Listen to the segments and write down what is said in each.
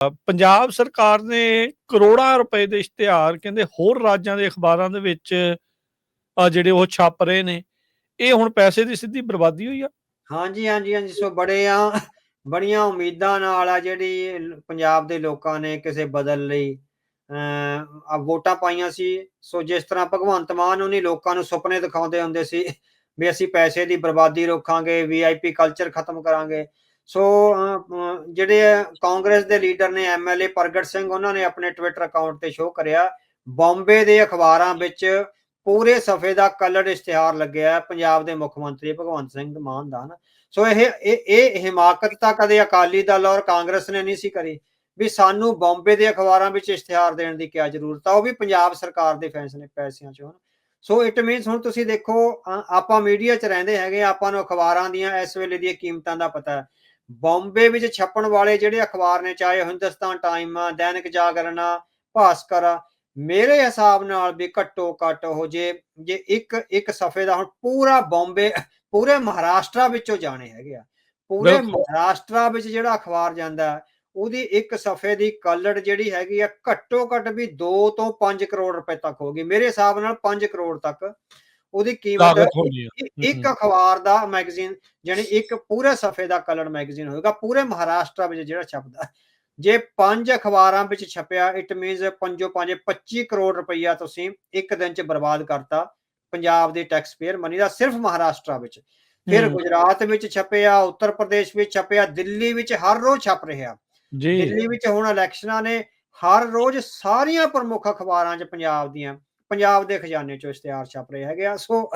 ਪੰਜਾਬ ਸਰਕਾਰ ਨੇ ਕਰੋੜਾਂ ਰੁਪਏ ਦੇ ਇਸ਼ਤਿਹਾਰ, ਕਹਿੰਦੇ ਹੋਰ ਰਾਜਾਂ ਦੇ ਅਖਬਾਰਾਂ ਦੇ ਵਿੱਚ ਜਿਹੜੇ ਉਹ ਛਾਪ ਰਹੇ ਨੇ, ਇਹ ਹੁਣ ਪੈਸੇ ਦੀ ਸਿੱਧੀ ਬਰਬਾਦੀ ਹੋਈ ਆ? ਹਾਂਜੀ ਹਾਂਜੀ ਹਾਂਜੀ, ਸੋ ਬੜੇ ਆ, ਬੜੀਆਂ ਉਮੀਦਾਂ ਨਾਲ ਆ ਜਿਹੜੀ ਪੰਜਾਬ ਦੇ ਲੋਕਾਂ ਨੇ ਕਿਸੇ ਬਦਲ ਲਈ ਆ ਵੋਟਾਂ ਪਾਈਆਂ ਸੀ, ਸੋ ਜਿਸ ਤਰ੍ਹਾਂ ਭਗਵੰਤ ਮਾਨ ਉਹਨੇ ਲੋਕਾਂ ਨੂੰ ਸੁਪਨੇ ਦਿਖਾਉਂਦੇ ਹੁੰਦੇ ਸੀ ਵੀ ਅਸੀਂ ਪੈਸੇ ਦੀ ਬਰਬਾਦੀ ਰੋਕਾਂਗੇ ਵੀਆਈਪੀ ਕਲਚਰ ਖਤਮ ਕਰਾਂਗੇ ਸੋ ਜਿਹੜੇ ਕਾਂਗਰਸ ਦੇ ਲੀਡਰ ਨੇ ਐਮਐਲਏ ਪ੍ਰਗਟ ਸਿੰਘ, ਉਹਨਾਂ ਨੇ ਆਪਣੇ ਟਵਿੱਟਰ ਅਕਾਊਂਟ ਤੇ ਸ਼ੋਅ ਕਰਿਆ। ਬੰਬੇ ਦੇ ਅਖਬਾਰਾਂ ਵਿੱਚ ਪੂਰੇ ਸਫੇ ਦਾ ਕਲਰ ਇਸ਼ਤਿਹਾਰ ਲੱਗਿਆ ਹੈ ਪੰਜਾਬ ਦੇ ਮੁੱਖ ਮੰਤਰੀ ਭਗਵੰਤ ਸਿੰਘ ਮਾਨ ਦਾ ਨਾ। ਸੋ ਇਹ ਇਹ ਹਿਮਾਕਤ ਤਾਂ ਕਦੇ ਅਕਾਲੀ ਦਲ ਔਰ ਕਾਂਗਰਸ ਨੇ ਨਹੀਂ ਸੀ ਕਰੀ। ਵੀ ਸਾਨੂੰ ਬੰਬੇ ਦੇ ਅਖਬਾਰਾਂ ਵਿੱਚ ਇਸ਼ਤਿਹਾਰ ਦੇਣ ਦੀ ਕੀ ਜ਼ਰੂਰਤ ਆ, ਉਹ ਵੀ ਪੰਜਾਬ ਸਰਕਾਰ ਦੇ ਫੈਸਲੇ, ਪੈਸਿਆਂ ਚੋਂ ਸੋ ਇਟ ਮੀਨਸ ਹੁਣ ਤੁਸੀਂ ਦੇਖੋ ਆਪਾਂ ਮੀਡੀਆ 'ਚ ਰਹਿੰਦੇ ਹੈਗੇ ਆਪਾਂ ਨੂੰ ਅਖਬਾਰਾਂ ਦੀਆਂ ਇਸ ਵੇਲੇ ਦੀਆਂ ਕੀਮਤਾਂ ਦਾ ਪਤਾ ਹੈ। ਬੰਬੇ ਵਿੱਚ ਛਪਣ ਵਾਲੇ ਜਿਹੜੇ ਅਖਬਾਰ ਨੇ ਚਾਹੇ ਹਿੰਦੁਸਤਾਨ ਟਾਈਮ ਆ ਦੈਨਿਕ ਜਾਗਰਣ ਆ ਭਾਸਕਰ ਆ ਮੇਰੇ ਹਿਸਾਬ ਨਾਲ ਵੀ ਘੱਟੋ ਘੱਟ ਉਹ ਜੇ ਜੇ ਇੱਕ ਇੱਕ ਸਫੇ ਦਾ ਹੁਣ ਪੂਰਾ ਬੰਬੇ ਪੂਰੇ ਮਹਾਰਾਸ਼ਟਰ ਵਿੱਚੋਂ ਜਾਣੇ ਹੈਗੇ ਆ। ਪੂਰੇ। ਮਹਾਰਾਸ਼ਟਰ ਵਿੱਚ ਜਿਹੜਾ ਅਖਬਾਰ ਜਾਂਦਾ ਉਹਦੀ ਇੱਕ ਸਫੇ ਦੀ ਕਲੜ ਜਿਹੜੀ ਹੈਗੀ ਆ ਘੱਟੋ ਘੱਟ ਵੀ 2 ਤੋਂ 5 ਕਰੋੜ ਰੁਪਏ ਤੱਕ ਹੋਗੀ ਮੇਰੇ ਹਿਸਾਬ ਨਾਲ 5 ਕਰੋੜ ਤੱਕ। ਉਹਦੀ ਕੀਮਤ ਇੱਕ ਅਖਬਾਰ ਦਾ ਮੈਗਜ਼ੀਨ ਜਾਨੀ ਇੱਕ ਪੂਰੇ ਸਫੇ ਦਾ ਕਲਰ ਮੈਗਜ਼ੀਨ ਹੋਏਗਾ ਪੂਰੇ ਮਹਾਰਾਸ਼ਟਰ ਵਿੱਚ ਜਿਹੜਾ ਛਪਦਾ। ਜੇ ਪੰਜ ਅਖਬਾਰਾਂ ਵਿੱਚ ਛਪਿਆ ਇਟ ਮੀਨਸ ਪੰਜੋ ਪੰਜ 25 ਕਰੋੜ ਰੁਪਈਆ ਤੁਸੀਂ ਇੱਕ ਦਿਨ ਚ ਬਰਬਾਦ ਕਰਤਾ ਪੰਜਾਬ ਦੇ ਟੈਕਸ ਪੇਅਰ ਮਨੀ ਦਾ ਸਿਰਫ ਮਹਾਰਾਸ਼ਟਰ ਵਿੱਚ। ਫਿਰ ਗੁਜਰਾਤ ਵਿੱਚ ਛਪਿਆ ਉੱਤਰ ਪ੍ਰਦੇਸ਼ ਵਿੱਚ ਛਪਿਆ ਦਿੱਲੀ ਵਿੱਚ ਹਰ ਰੋਜ਼ ਛਪ ਰਿਹਾ। ਜੀ। ਦਿੱਲੀ ਵਿੱਚ ਹੁਣ ਇਲੈਕਸ਼ਨਾਂ ਨੇ ਹਰ ਰੋਜ਼ ਸਾਰੀਆਂ ਪ੍ਰਮੁੱਖ ਅਖਬਾਰਾਂ 'ਚ ਪੰਜਾਬ ਦੀਆਂ ਪੰਜਾਬ ਦੇ ਖਜ਼ਾਨੇ 'ਚੋਂ ਇਸ਼ਤਿਹਾਰ ਛਪ ਰਹੇ ਹੈਗੇ ਆ। ਸੋ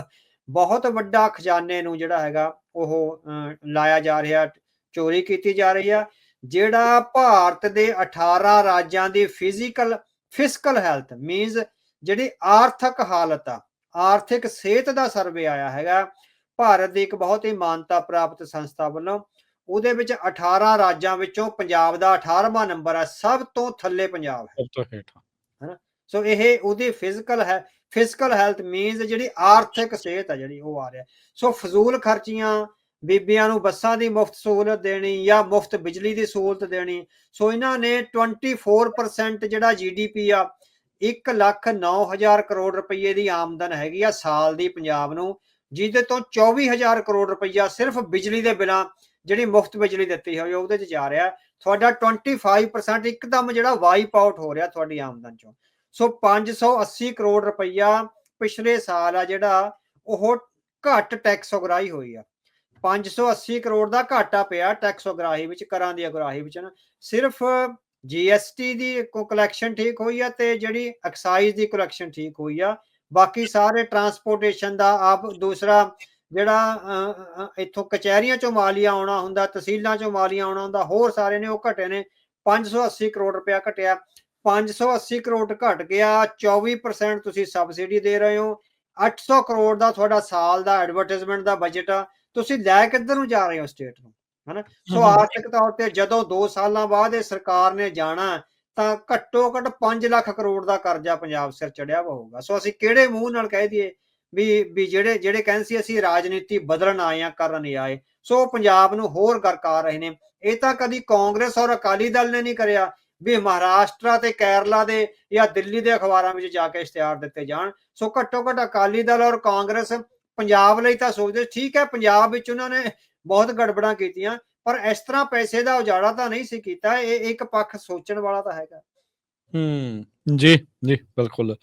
ਬਹੁਤ ਵੱਡਾ ਖਜ਼ਾਨੇ ਨੂੰ ਜਿਹੜਾ ਹੈਗਾ ਉਹ ਲਾਇਆ ਜਾ ਰਿਹਾ, ਚੋਰੀ ਕੀਤੀ ਜਾ ਰਹੀ ਆ, ਜਿਹੜਾ ਭਾਰਤ ਦੇ 18 ਰਾਜਾਂ ਦੀ ਫਿਜ਼ੀਕਲ ਫਿਸਕਲ ਹੈਲਥ ਮੀਨਸ ਜਿਹੜੀ ਆਰਥਿਕ ਹਾਲਤ ਆ, ਆਰਥਿਕ ਸਿਹਤ ਦਾ ਸਰਵੇ ਆਇਆ ਹੈਗਾ। ਭਾਰਤ ਦੀ ਇੱਕ ਬਹੁਤ ਹੀ ਮਾਨਤਾ ਪ੍ਰਾਪਤ ਸੰਸਥਾ ਵੱਲੋਂ ਉਹਦੇ ਵਿੱਚ 18 ਰਾਜਾਂ ਵਿੱਚੋਂ ਪੰਜਾਬ ਦਾ 18ਵਾਂ ਨੰਬਰ ਆ, ਸਭ ਤੋਂ ਥੱਲੇ ਪੰਜਾਬ ਹੈ। ਸਭ ਤੋਂ ਹੇਠਾਂ। ਸੋ ਇਹ ਉਹਦੀ ਫਿਜ਼ੀਕਲ ਹੈ ਫਿਜ਼ੀਕਲ ਹੈਲਥ ਮੀਨਸ ਜਿਹੜੀ ਆਰਥਿਕ ਸਿਹਤ ਹੈ ਜਿਹੜੀ ਉਹ ਆ ਰਿਹਾ। ਸੋ ਫਜ਼ੂਲ ਖਰਚੀਆਂ, ਬੀਬੀਆਂ ਨੂੰ ਬੱਸਾਂ ਦੀ ਮੁਫਤ ਸਹੂਲਤ ਦੇਣੀ ਜਾਂ ਮੁਫਤ ਬਿਜਲੀ ਦੀ ਸਹੂਲਤ ਦੇਣੀ। ਸੋ ਇਹਨਾਂ ਨੇ 24% ਜਿਹੜਾ ਜੀਡੀਪੀ ਆ 1 ਲੱਖ 9000 ਕਰੋੜ ਰੁਪਏ ਦੀ ਆਮਦਨ ਹੈਗੀ ਆ ਸਾਲ ਦੀ ਪੰਜਾਬ ਨੂੰ, ਜਿਹਦੇ ਤੋਂ 24000 ਕਰੋੜ ਰੁਪਈਆ ਸਿਰਫ ਬਿਜਲੀ ਦੇ ਬਿਨਾਂ ਜਿਹੜੀ ਮੁਫਤ ਬਿਜਲੀ ਦਿੱਤੀ ਹੋਈ ਉਹਦੇ 'ਚ ਜਾ ਰਿਹਾ। ਤੁਹਾਡਾ 25% ਇੱਕਦਮ ਜਿਹੜਾ ਵਾਈਪ ਆਊਟ ਹੋ ਰਿਹਾ ਤੁਹਾਡੀ ਆਮਦਨ ਚੋਂ। ਸੋ 580 ਕਰੋੜ ਰੁਪਈਆ ਪਿਛਲੇ ਸਾਲ ਆ ਜਿਹੜਾ ਉਹ ਘੱਟ ਟੈਕਸ ਉਗਰਾਹੀ ਹੋਈ ਆ। 580 ਕਰੋੜ ਦਾ ਘਾਟਾ ਪਿਆ ਟੈਕਸ ਉਗਰਾਹੀ ਵਿੱਚ ਕਰਾਂ ਦੀ ਉਗਰਾਹੀ ਵਿੱਚ ਨਾ। ਸਿਰਫ ਜੀਐਸਟੀ ਦੀ ਕਲੈਕਸ਼ਨ ਠੀਕ ਹੋਈ ਆ ਤੇ ਜਿਹੜੀ ਐਕਸਾਈਜ਼ ਦੀ ਕਲੈਕਸ਼ਨ ਠੀਕ ਹੋਈ ਆ। ਬਾਕੀ ਸਾਰੇ ਟਰਾਂਸਪੋਰਟੇਸ਼ਨ ਦਾ ਆਪ ਦੂਸਰਾ ਜਿਹੜਾ ਅ, ਇੱਥੋਂ ਕਚਹਿਰੀਆਂ ਚੋਂ ਮਾਲੀਆ ਆਉਣਾ ਹੁੰਦਾ ਤਹਿਸੀਲਾਂ ਚੋਂ ਮਾਲੀਆ ਆਉਣਾ ਹੁੰਦਾ ਹੋਰ ਸਾਰੇ ਨੇ ਉਹ ਘਟੇ ਨੇ। 580 ਕਰੋੜ ਰੁਪਇਆ ਘਟਿਆ। 580 ਕਰੋੜ ਘਟ ਗਿਆ 24% ਤੁਸੀਂ ਸਬਸਿਡੀ ਦੇ ਰਹੇ ਹੋ 800 ਕਰੋੜ ਦਾ ਤੁਹਾਡਾ ਸਾਲ ਦਾ ਐਡਵਰਟਾਈਜ਼ਮੈਂਟ ਦਾ ਬਜਟ ਆ ਤੁਸੀਂ ਲੈ ਕਿੱਧਰ ਨੂੰ ਜਾ ਰਹੇ ਹੋ ਸਟੇਟ ਨੂੰ ਹਨਾ? ਸੋ। ਆਰਥਿਕ ਤੌਰ ਤੇ ਜਦੋਂ 2 ਸਾਲਾਂ ਬਾਅਦ ਇਹ ਸਰਕਾਰ ਨੇ ਜਾਣਾ ਤਾਂ ਘੱਟੋ ਘੱਟ 5 ਲੱਖ ਕਰੋੜ ਦਾ ਕਰਜ਼ਾ ਪੰਜਾਬ ਸਿਰ ਚੜਿਆ ਹੋਊਗਾ। ਸੋ ਅਸੀਂ ਕਿਹੜੇ ਮੂੰਹ ਨਾਲ ਕਹਿ ਦਈਏ ਵੀ ਵੀ ਜਿਹੜੇ ਜਿਹੜੇ ਕਹਿੰਦੇ ਸੀ ਅਸੀਂ ਰਾਜਨੀਤੀ ਬਦਲਣ ਆਏ ਆ ਕਰਨ ਨਹੀਂ ਆਏ ਸੋ ਪੰਜਾਬ ਨੂੰ ਹੋਰ ਗਰਕਾ ਰਹੇ ਨੇ। ਇਹ ਤਾਂ ਕਦੀ ਕਾਂਗਰਸ ਔਰ ਅਕਾਲੀ ਦਲ ਨੇ ਨਹੀਂ ਕਰਿਆ ਵੀ ਮਹਾਰਾਸ਼ਟਰ ਤੇ ਕੇਰਲਾ ਦੇ ਜਾਂ ਦਿੱਲੀ ਦੇ ਅਖਬਾਰਾਂ ਵਿੱਚ ਜਾ ਕੇ ਇਸ਼ਤਿਹਾਰ ਦਿੱਤੇ ਜਾਣ। ਸੋ ਘੱਟੋ ਘੱਟ ਅਕਾਲੀ ਦਲ ਔਰ ਕਾਂਗਰਸ ਪੰਜਾਬ ਲਈ ਤਾਂ ਸੋਚਦੇ ਠੀਕ ਹੈ, ਪੰਜਾਬ ਵਿੱਚ ਉਹਨਾਂ ਨੇ ਬਹੁਤ ਗੜਬੜਾਂ ਕੀਤੀਆਂ, ਪਰ ਇਸ ਤਰ੍ਹਾਂ ਪੈਸੇ ਦਾ ਉਜਾੜਾ ਤਾਂ ਨਹੀਂ ਸੀ ਕੀਤਾ, ਇਹ ਇੱਕ ਪੱਖ ਸੋਚਣ ਵਾਲਾ ਤਾਂ ਹੈਗਾ। ਹੂੰ, ਜੀ ਜੀ, ਬਿਲਕੁਲ।